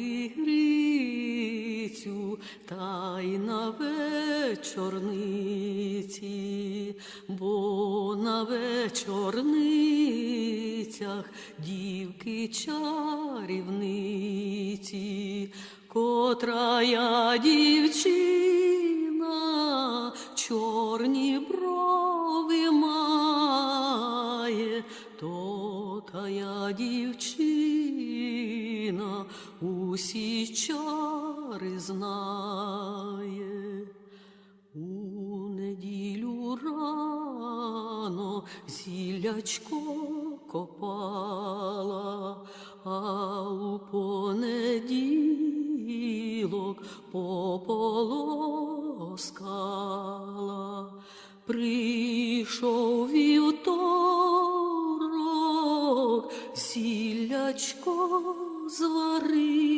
Грицю, та й на вечорниці, бо на вечорницях дівки чарівниці, котра я дівчина, чорні брови має, то та я дівчина Україна усі чари знає, у неділю рано зілячко копала, а у понеділок пополоскала. Прийшов вівторок, сілячко звари.